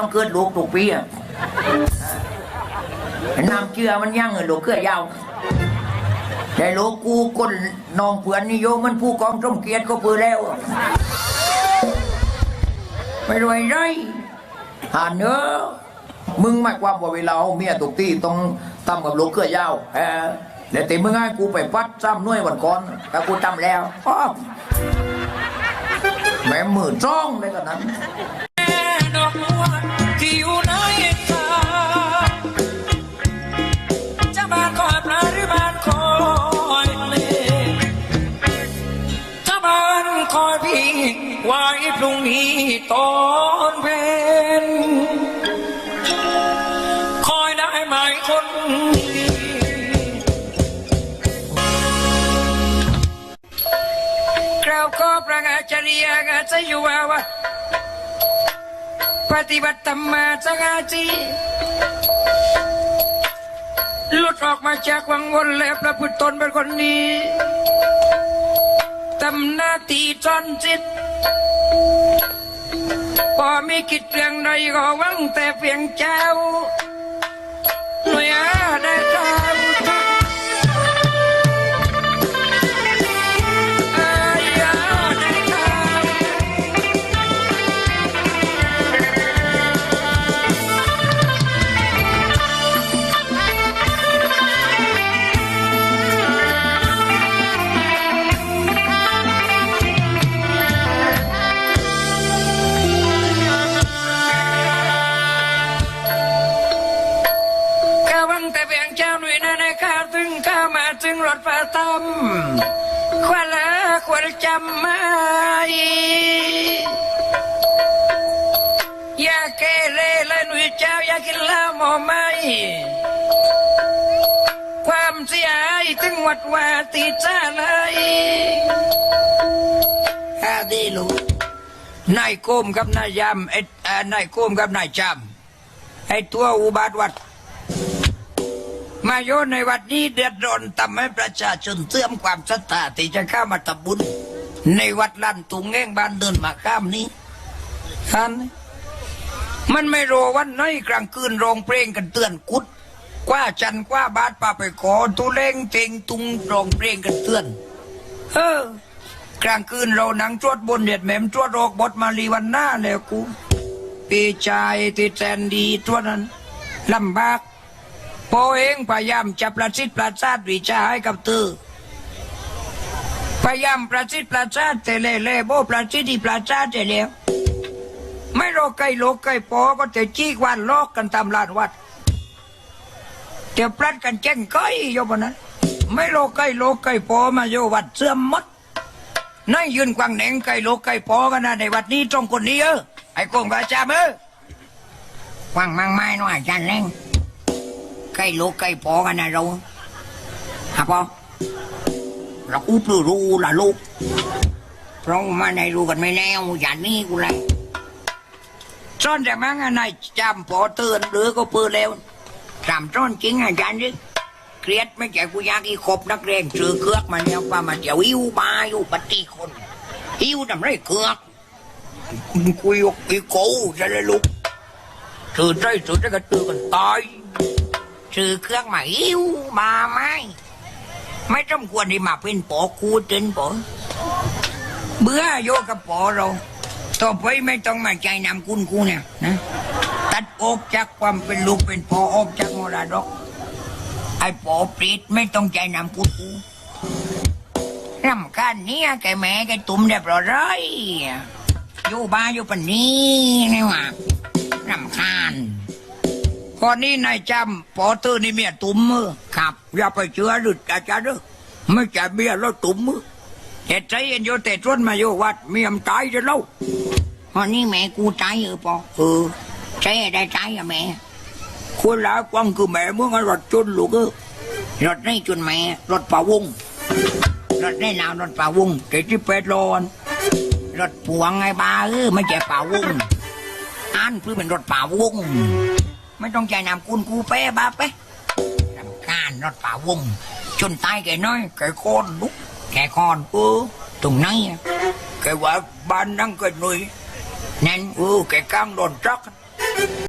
ต้องเกิดลูกถูกปีอะน้ำเชื่อมันยั่งเออลูกเกลือยาวแต่ลูกกูคนนองเผือนนิยมมันผู้กองสมเกียรติก็ปือแล้วไม่รวยไรหาเนื้อมึงหมายความว่าเวลาเมียตกตีต้องทำกับลูกเกลือยาวเออแล้วต่มึงให้กูไปปัดซ้ำหน่วยวันก่อนแต่กูทำแล้วแม่มือจ้องเลยกันนั้น ดอกบัวที่อยู่ในตาจะบ้านคอยปลาหรือบานคอยเลจะบ้านคอยพี่ไว้พรุ่งนี้ตอนเพนคอยได้ไหมคนดีกล่าวก็ประกาศจริยากาจะอยู่ว่าว่า ปฏิบัติธรรมาจังอาจีหลุดออกมาจากวังวนแล้วประพฤติตนเป็นคนนี้ทำหน้าที่จอนจิต พอมีกิจเรื่องใดก็วังแต่เพียงเจ้า รถประตำควาละควรจำไม่อย่าเกเรเลยหนุ่ยเจ้าอย่ากินเหล้าหมอไม่ความเสียหายถึงวัดวาตีจ้าเลยอาดีลูกนายโกมกับนายยำไอ้นายโกมกับนายจำไอ้ตัวอุบาทวัด มาโยในวัดนี้เดือดร้อนทำให้ประชาชนเสื่อมความศรัทธาที่จะเข้ามาทำบุญ ในวัดลันตุงแง่งบ้านเดินมาข้ามนี้ท่านมันไม่รอวันไหนกลางคืนร้องเพลงกันเตือนกุดกว่าจันกว่าบาทป่าไปขอตุเลงเตงตุงร้องเพลงกันเตือนเออกลางคืนเราหนังจวดบนเด็ดแหม่มจวดโรกบทมาลีวันหน้าแล้วกูปีชายที่แสนดีตัวนั้นลำบาก พอเองพยายามจะประสิทธิ์ประสาทวิชาให้กับเธอพยายามประสิทธิ์ประสาทแต่เล่เล่โบประสิทธิ์ประสาทแต่แล้วไม่รอไกลโลกไกลปอก็จะจี้วันลอกกันตามลานวัดจะปลัดกันแจ้งก้อยโยบนั้น ไม่รอไกลโลกไกลปอมาโยวัดเสื่อมมดนั่งยืนกวางแหนงไก่โลกไก่ปอกันนะในวัดนี้ตรงคนนี้เออไอ้กงพระจามเออกวางมังไม้น้อยจันแรง ไก่โลกไก่ปอกันนะเราฮะปอเราอุปรู้ละลูกเพราะมาในรู้กันไม่แน่อย่างนี้กูเลยซ่อนแต่มังอันไหนจำพอเตือนหรือก็เปืนแล้วจำซ่อนจริงอาจารย์ดิเครียดไม่ใช่กูยากอีคบนักเรียนซื้อเครือกมาแล้วว่ามาเดี๋ยวอิวมาอยู่ปฏิคนอิวทำไรเครือกคุยกอีโก้จะเลยลุกซื้อได้ซื้อได้ก็ซื้อกันตาย ซื้อเครื่องมาอิวมาไหมไม่ต้องควรที่มาเป็นปอคูเต็นปอเบื่อโยกับปอเราต่อไปไม่ต้องมาใจนำคุณกูเนี่ยนะตัดอกจากความเป็นลูกเป็นปอออกจากมรดกไอ้ปอปรีดไม่ต้องใจนำกูกูรำคาญเนี่ยแกแม่แกตุ่มเรียบร้อยอยู่บ้านอยู่ปนนี้นี่หว่า พอนี้นายจำปอตื้อนี่เมียตุ่มมือครับ อย่าไปเชื่อหรืออาจารย์เด้อไม่ใช่เมียแล้วตุ่มมือแต่ใจเย็นโยแต่ชวนมาโยวัดเมียมตายจะเล่าพอนี้แม่กูตายเออปอเออใจได้ใจอะแม่คนละกว้างคือแม่เมื่อรถจนลูกเออรถนี่จนแม่รถป่าวงรถนี่นาวรถป่าวงเจ็ดสิบแปดโลนรถพวงไงบ้าเออไม่ใช่ป่าวงอันเพื่อเป็นรถป่าวง ไม่ต้องใจนำคุณกูเป้บ้าเป้รำคาญรถป่าวง จนตายแกน้อยแกคอนลุกแกคอนเออตรงไหนอะแกว่าบ้านนั่งเกิดหนุ่ยนั่นเออแกกลางโดนจัก